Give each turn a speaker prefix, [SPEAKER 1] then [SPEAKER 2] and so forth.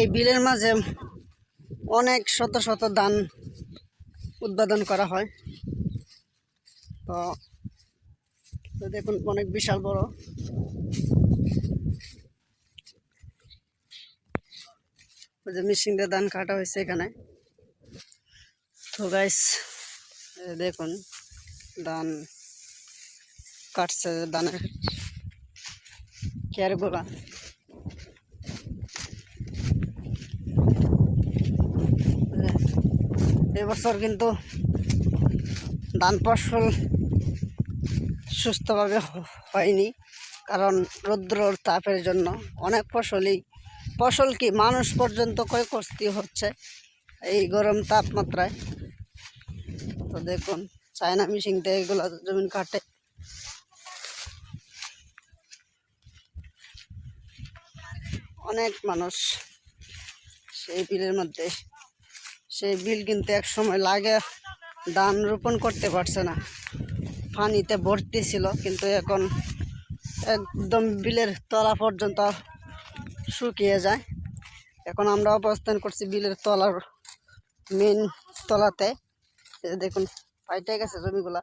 [SPEAKER 1] এই বিলের মাঝে অনেক শত শত ধান উৎপাদন করা হয়। তো দেখুন, অনেক বিশাল বড়। ওই যে মেশিন দিয়ে ধান কাটা হয়েছে এখানে। তো গাইস দেখুন, ধান কাটছে, ধানের কেয়ারগুলা এবছর কিন্তু ধান ফসল সুস্থভাবে হয়নি। কারণ রৌদ্রর তাপের জন্য অনেক ফসলই, ফসল কি মানুষ পর্যন্ত ক্ষয়ক্ষতি হচ্ছে এই গরম তাপমাত্রায়। তো দেখুন, চায়না মেশিন দিয়ে এগুলো জমিন কাটে। অনেক মানুষ সেই বিলের মধ্যে সেই বিল কিন্তু এক সময় লাগে, ধান রোপণ করতে পারছে না। পানিতে ভর্তি ছিল, কিন্তু এখন একদম বিলের তলা পর্যন্ত শুকিয়ে যায়। এখন আমরা অবস্থান করছি বিলের তলার মেন তলাতে। দেখুন, পাইটে গেছে জমিগুলা।